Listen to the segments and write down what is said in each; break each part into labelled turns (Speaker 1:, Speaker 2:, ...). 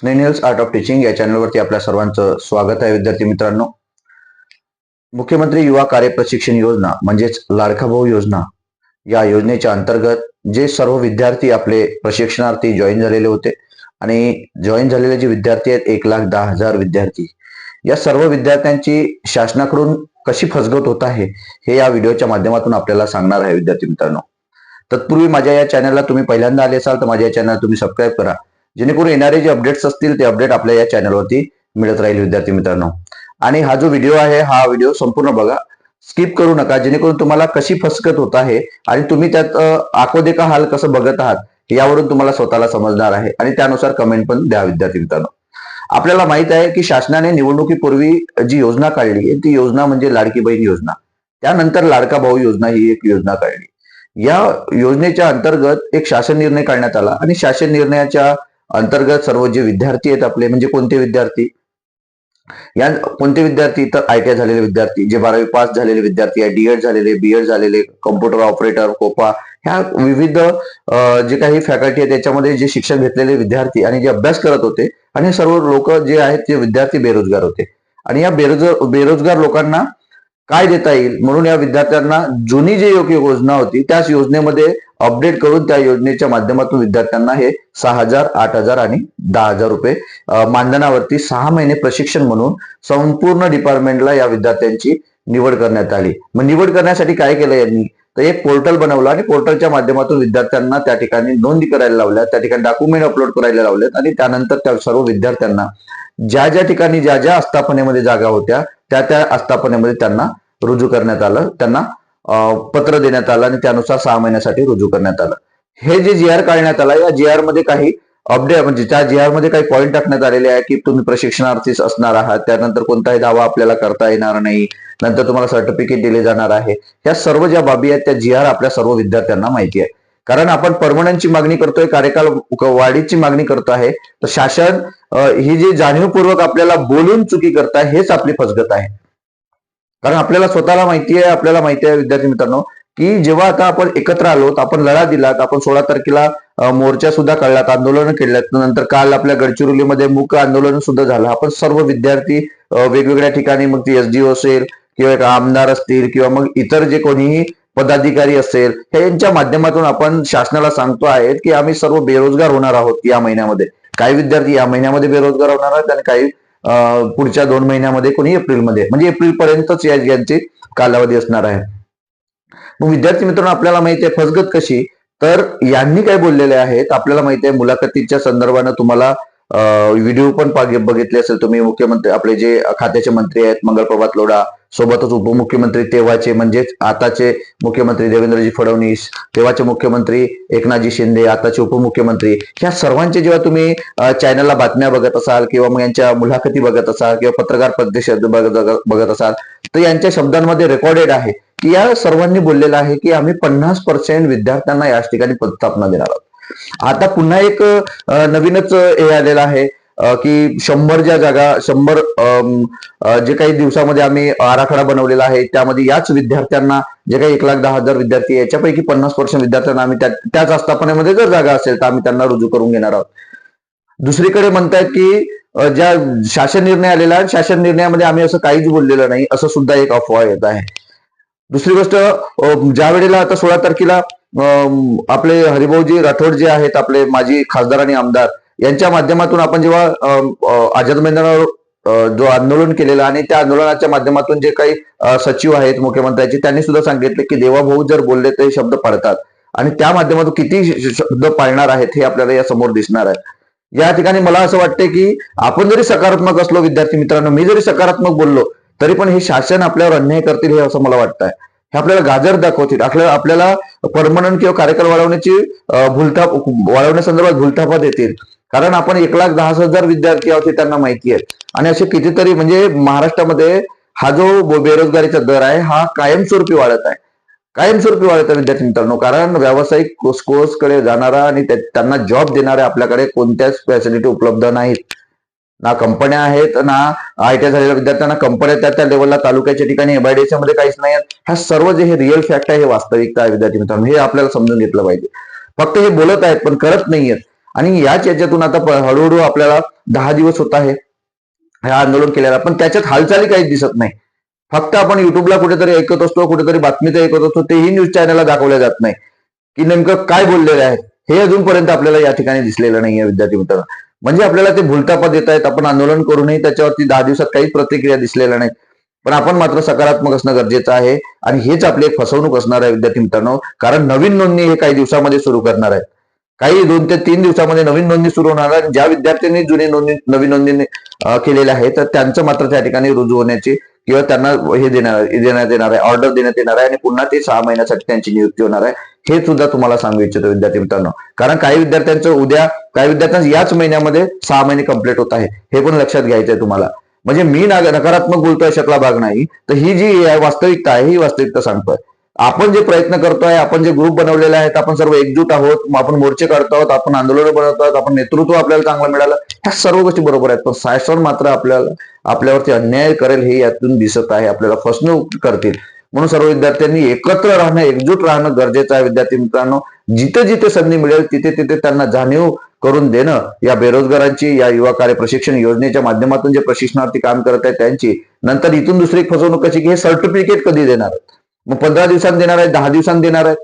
Speaker 1: स्नेनिल्स art of teaching या चॅनलवरती आपल्या सर्वांचं स्वागत आहे विद्यार्थी मित्रांनो. मुख्यमंत्री युवा कार्य प्रशिक्षण योजना म्हणजेच लाडका भाऊ योजना या योजनेच्या अंतर्गत जे सर्व विद्यार्थी आपले प्रशिक्षणार्थी जॉईन झालेले होते आणि जॉईन झालेले जे विद्यार्थी आहेत एक लाख दहा हजार विद्यार्थी. या सर्व विद्यार्थ्यांची शासनाकडून कशी फसगत होत आहे हे या व्हिडिओच्या माध्यमातून आपल्याला सांगणार आहे विद्यार्थी मित्रांनो. तत्पूर्वी माझ्या या चॅनलला तुम्ही पहिल्यांदा आले असाल तर माझ्या या चॅनल तुम्ही सबस्क्राईब करा. जेणेकरून येणारे जे अपडेट्स असतील ते अपडेट आपल्या या चॅनलवरती मिळत राहील विद्यार्थी मित्रांनो. आणि हा जो व्हिडिओ आहे हा व्हिडिओ संपूर्ण बघा. स्किप करू नका. जेणेकरून तुम्हाला कशी फसकत होत आहे आणि तुम्ही त्यात अं, का हाल कसं बघत आहात यावरून तुम्हाला स्वतःला समजणार आहे. आणि त्यानुसार कमेंट पण द्या विद्यार्थी मित्रांनो. आपल्याला माहीत आहे की शासनाने निवडणुकीपूर्वी जी योजना काढली आहे ती योजना म्हणजे लाडकी बहीण योजना. त्यानंतर लाडका भाऊ योजना ही एक योजना काढली. या योजनेच्या अंतर्गत एक शासन निर्णय काढण्यात आला आणि शासन निर्णयाच्या अंतर्गत सर्व जे विद्यार्थी आहेत आपले म्हणजे कोणते विद्यार्थी? या कोणते विद्यार्थी? तर आय टी आय झालेले विद्यार्थी जे बारावी पास झालेले विद्यार्थी आहे डीएड झालेले बीएड झालेले कम्प्युटर ऑपरेटर कोपा ह्या विविध जे काही फॅकल्टी आहे त्याच्यामध्ये जे शिक्षण घेतलेले विद्यार्थी आणि जे अभ्यास करत होते आणि हे सर्व लोक जे आहेत ते विद्यार्थी बेरोजगार होते. आणि या बेरोजगार बेरोजगार लोकांना काय देता येईल? म्हणून या विद्यार्थ्यांना जुनी जी योग्य योजना होती त्याच योजनेमध्ये अपडेट करून त्या योजनेच्या माध्यमातून विद्यार्थ्यांना हे सहा हजार आठ हजार आणि दहा हजार रुपये मानधनावरती सहा महिने प्रशिक्षण म्हणून संपूर्ण डिपार्टमेंटला या विद्यार्थ्यांची निवड करण्यात आली. मग निवड करण्यासाठी काय केलं यांनी? तर एक पोर्टल बनवलं आणि पोर्टलच्या माध्यमातून विद्यार्थ्यांना त्या ठिकाणी नोंदी करायला लावल्या. त्या ठिकाणी डॉक्युमेंट अपलोड करायला लावलेत आणि त्यानंतर त्या सर्व विद्यार्थ्यांना ज्या ज्या ठिकाणी ज्या ज्या आस्थापनेमध्ये जागा होत्या त्या त्या आस्थापनेमध्ये त्यांना रुजू करण्यात आलं. त्यांना पत्र देण्यात आलं आणि त्यानुसार सहा महिन्यासाठी रुजू करण्यात आलं. हे जे जी आर काढण्यात आला या जी आरमध्ये काही अपडेट म्हणजे त्या जी आरमध्ये काही पॉईंट टाकण्यात आलेले आहे की तुम्ही प्रशिक्षणार्थी असणार आहात त्यानंतर कोणताही दावा आपल्याला करता येणार नाही नंतर तुम्हाला सर्टिफिकेट दिले जाणार आहे. या सर्व ज्या बाबी आहेत त्या जी आर आपल्या सर्व विद्यार्थ्यांना माहिती आहे. कारण आपण परमनंटची मागणी करतोय कार्यकाल वाढीची मागणी करतो आहे तर शासन ही जी जाणीवपूर्वक आपल्याला बोलून चुकी करताय हेच आपली फसगत आहे. कारण आपल्याला स्वतःला माहिती आहे आपल्याला माहिती आहे विद्यार्थी मित्रांनो की जेव्हा आता आपण एकत्र आलो आपण लढा दिलात आपण सोळा तारखेला मोर्चा सुद्धा काढलात आंदोलन केल्यात नंतर काल आपल्या गडचिरोलीमध्ये मूक आंदोलन सुद्धा झालं. आपण सर्व विद्यार्थी वेगवेगळ्या ठिकाणी मग ती एसडीओ असेल किंवा एक आमदार असतील किंवा मग इतर जे कोणीही पदाधिकारी असेल हे यांच्या माध्यमातून आपण शासनाला सांगतो आहेत की आम्ही सर्व बेरोजगार होणार आहोत या महिन्यामध्ये. काही विद्यार्थी या महिन्यामध्ये बेरोजगार होणार आहेत आणि काही पुढच्या दोन महिन्यामध्ये कोणी एप्रिलमध्ये म्हणजे एप्रिल पर्यंतच या यांची कालावधी असणार आहे. मग विद्यार्थी मित्रांनो आपल्याला माहिती आहे फसगत कशी? तर यांनी काय बोललेले आहेत आपल्याला माहिती आहे मुलाखतीच्या संदर्भानं तुम्हाला व्हिडिओ पण बघितले असेल तुम्ही मुख्यमंत्री आपले जे खात्याचे मंत्री आहेत मंगलप्रभात लोढा सोबतच उपमुख्यमंत्री तेव्हाचे म्हणजेच आताचे मुख्यमंत्री देवेंद्रजी फडणवीस तेव्हाचे मुख्यमंत्री एकनाथजी शिंदे आताचे उपमुख्यमंत्री ह्या सर्वांचे जेव्हा तुम्ही चॅनलला बातम्या बघत असाल किंवा मग यांच्या मुलाखती बघत असाल किंवा पत्रकार परिषद बघत असाल तर यांच्या शब्दांमध्ये रेकॉर्डेड आहे की या सर्वांनी बोललेलं आहे की आम्ही पन्नास पर्सेंट विद्यार्थ्यांना याच ठिकाणी पदस्थापना देणार आहोत. आता पुन्हा एक नवीनच हे आलेलं आहे. की शंभर ज्या जागा शंभर जे काही दिवसामध्ये आम्ही आराखडा बनवलेला आहे त्यामध्ये याच विद्यार्थ्यांना जे काही एक लाख दहा हजार विद्यार्थी याच्यापैकी पन्नास पर्सेंट विद्यार्थ्यांना आम्ही त्याच आस्थापनेमध्ये जर जागा असेल तर आम्ही त्यांना रुजू करून घेणार आहोत. दुसरीकडे म्हणतायत की ज्या शासन निर्णय आलेला आहे शासन निर्णयामध्ये आम्ही असं काहीच बोललेलं नाही असं सुद्धा एक अफवा येत आहे. दुसरी गोष्ट ज्या वेळेला आता सोळा तारखेला आपले हरिभाऊजी राठोड जे आहेत आपले माजी खासदार आणि आमदार यांच्या माध्यमातून आपण जेव्हा आझाद मैदानावर जो आंदोलन केलेलं आणि त्या आंदोलनाच्या माध्यमातून जे काही सचिव आहेत मुख्यमंत्र्यांचे त्यांनी सुद्धा सांगितले की देवाभाऊ जर बोलले तर हे शब्द पाळतात आणि त्या माध्यमातून किती शब्द पाळणार आहेत हे आपल्याला या समोर दिसणार आहे या ठिकाणी मला असं वाटतं की आपण जरी सकारात्मक असलो विद्यार्थी मित्रांनो मी जरी सकारात्मक बोललो तरी पण हे शासन आपल्यावर अन्याय करतील हे असं मला वाटतंय. हे आपल्याला गाजर दाखवतील. आपल्याला आपल्याला परमनंट किंवा कार्यकाल वाढवण्याची भूलथाप वाढवण्यासंदर्भात भूलथापा देतील. कारण आपण एक लाख दहा हजार विद्यार्थी आहोत हे त्यांना माहिती आहे. आणि असे कितीतरी म्हणजे महाराष्ट्रामध्ये हा जो बेरोजगारीचा दर आहे हा कायमस्वरूपी वाढत आहे. कायमस्वरूपी वाढत आहे विद्यार्थी मित्रांनो कारण व्यावसायिक कोर्सकडे जाणारा आणि त्यांना जॉब देणारा आपल्याकडे कोणत्याच फॅसिलिटी उपलब्ध नाहीत. ना कंपन्या आहेत ना आय टी झालेल्या विद्यार्थ्यांना कंपन्या त्या त्या लेवलला तालुक्याच्या ठिकाणी एमआयडीसी मध्ये काहीच नाही आहेत. ह्या सर्व जे हे रिअल फॅक्ट आहे हे वास्तविकता आहे विद्यार्थी मित्रांनो हे आपल्याला समजून घेतलं पाहिजे. फक्त हे बोलत आहेत पण करत नाहीयेत. आणि याच याच्यातून आता हळूहळू आपल्याला दहा दिवस होत आहे. हे आंदोलन केलेलं पण त्याच्यात हालचाली काही दिसत नाही. फक्त आपण युट्यूबला कुठेतरी ऐकत असतो कुठेतरी बातमीत ऐकत असतो तेही न्यूज चॅनलला दाखवल्या जात नाही. की नेमकं काय बोललेले आहे हे अजूनपर्यंत आपल्याला या ठिकाणी दिसलेलं नाहीये विद्यार्थी मित्रांनो. म्हणजे आपल्याला ते भुलतापा देत आहेत आपण आंदोलन करूनही त्याच्यावरती दहा दिवसात काहीच प्रतिक्रिया दिसलेल्या नाही पण आपण मात्र सकारात्मक असणं गरजेचं आहे. आणि हेच आपली एक फसवणूक असणार आहे विद्यार्थी मित्रांनो. कारण नवीन नोंदणी हे काही दिवसामध्ये सुरू करणार आहेत. काही दोन ते तीन दिवसामध्ये नवीन नोंदणी सुरू होणार आहे ज्या विद्यार्थ्यांनी जुनी नोंदणी नवीन नोंदणी केलेल्या आहेत आहे तर त्यांचं मात्र त्या ठिकाणी रुजू होण्याची किंवा त्यांना हे देणार देण्यात येणार आहे ऑर्डर देण्यात येणार आहे आणि पुन्हा ते सहा महिन्यासाठी त्यांची नियुक्ती होणार आहे. हे सुद्धा तुम्हाला सांगू इच्छितो विद्यार्थी मित्रांनो. कारण काही विद्यार्थ्यांचं उद्या काही विद्यार्थ्यांचं याच महिन्यामध्ये सहा महिने कंप्लीट होत आहे. हे पण लक्षात घ्यायचं आहे तुम्हाला. म्हणजे मी ना- नकारात्मक बोलतोय शकला भाग नाही. तर ही जी आहे वास्तविकता आहे ही वास्तविकता सांगतोय. आपण जे प्रयत्न करतोय आपण जे ग्रुप बनवलेले आहेत आपण सर्व एकजूट आहोत आपण मोर्चे काढतो आहोत आपण आंदोलन बनवतो आहोत आपण नेतृत्व आपल्याला चांगलं मिळालं ह्या सर्व गोष्टी बरोबर आहेत. पण शासन मात्र आपल्याला आपल्यावरती अन्याय करेल हे यातून दिसत आहे आपल्याला फसवणूक करतील. म्हणून सर्व विद्यार्थ्यांनी एकत्र राहणं एकजूट राहणं गरजेचं आहे. विद्यार्थी मित्रांनो जिथे जिथे संधी मिळेल तिथे तिथे त्यांना जाणीव करून देणं या बेरोजगारांची या युवा कार्य प्रशिक्षण योजनेच्या माध्यमातून जे प्रशिक्षणार्थी काम करत आहेत त्यांची नंतर इथून दुसरी फसवणूक कशी की हे सर्टिफिकेट कधी देणार मग पंधरा दिवसांत देणार आहेत दहा दिवसांत देणार आहेत.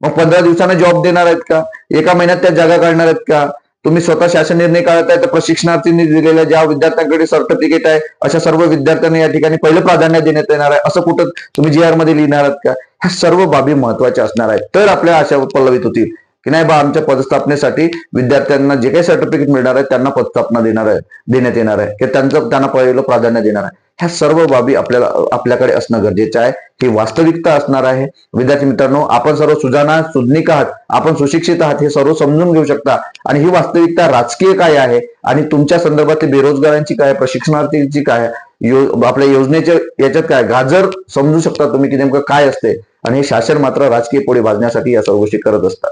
Speaker 1: मग पंधरा दिवसांना जॉब देणार आहेत का? एका महिन्यात त्या जागा काढणार आहेत का? तुम्ही स्वतः शासन निर्णय काढत आहे तर प्रशिक्षणार्थींनी दिलेल्या ज्या विद्यार्थ्यांकडे सर्टिफिकेट आहे अशा सर्व विद्यार्थ्यांना या ठिकाणी पहिलं प्राधान्य देण्यात येणार आहे. असं कुठं तुम्ही जी आरमध्ये लिहिणार आहात का? ह्या सर्व बाबी महत्त्वाच्या असणार आहेत. तर आपल्या आशा पल्लवित होतील की नाही बा आमच्या पदस्थापनेसाठी विद्यार्थ्यांना जे काही सर्टिफिकेट मिळणार आहे त्यांना पदस्थापना देणार आहे देण्यात येणार आहे. की त्यांचं त्यांना पहिलं प्राधान्य देणार आहे. ह्या सर्व बाबी आपल्याला आपल्याकडे असणं गरजेचं आहे. ही वास्तविकता असणार आहे. विद्यार्थी मित्रांनो आपण सर्व सुजाना सुज्ञिक आहात. आपण सुशिक्षित आहात. हे सर्व समजून घेऊ शकता. आणि ही वास्तविकता राजकीय काय आहे? आणि तुमच्या संदर्भात बेरोजगारांची काय प्रशिक्षणार्थीची काय यो आपल्या योजनेच्या याच्यात काय गाजर समजू शकता तुम्ही की नेमकं काय असते? आणि हे शासन मात्र राजकीय पोळी भाजण्यासाठी या सर्व गोष्टी करत असतात.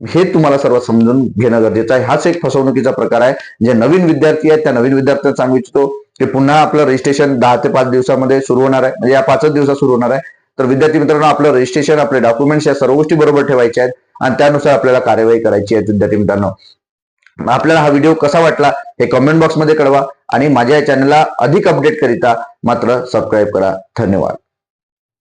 Speaker 1: हे तुम्हाला सर्व समजून घेणं गरजेचं आहे. हाच एक फसवणुकीचा प्रकार आहे. जे नवीन विद्यार्थी आहेत त्या नवीन विद्यार्थ्यांना सांगू इच्छितो ते पुन्हा आपलं रजिस्ट्रेशन दहा ते पाच दिवसामध्ये सुरू होणार आहे. म्हणजे या पाचच दिवसात सुरू होणार आहे. तर विद्यार्थी मित्रांनो आपलं रजिस्ट्रेशन आपले डॉक्युमेंट्स या सर्व गोष्टी बरोबर ठेवायच्या आहेत आणि त्यानुसार आपल्याला कार्यवाही करायची आहे विद्यार्थी मित्रांनो. आपल्याला हा व्हिडिओ कसा वाटला हे कमेंट बॉक्समध्ये कळवा आणि माझ्या या चॅनलला अधिक अपडेट करिता मात्र सबस्क्राईब करा. धन्यवाद.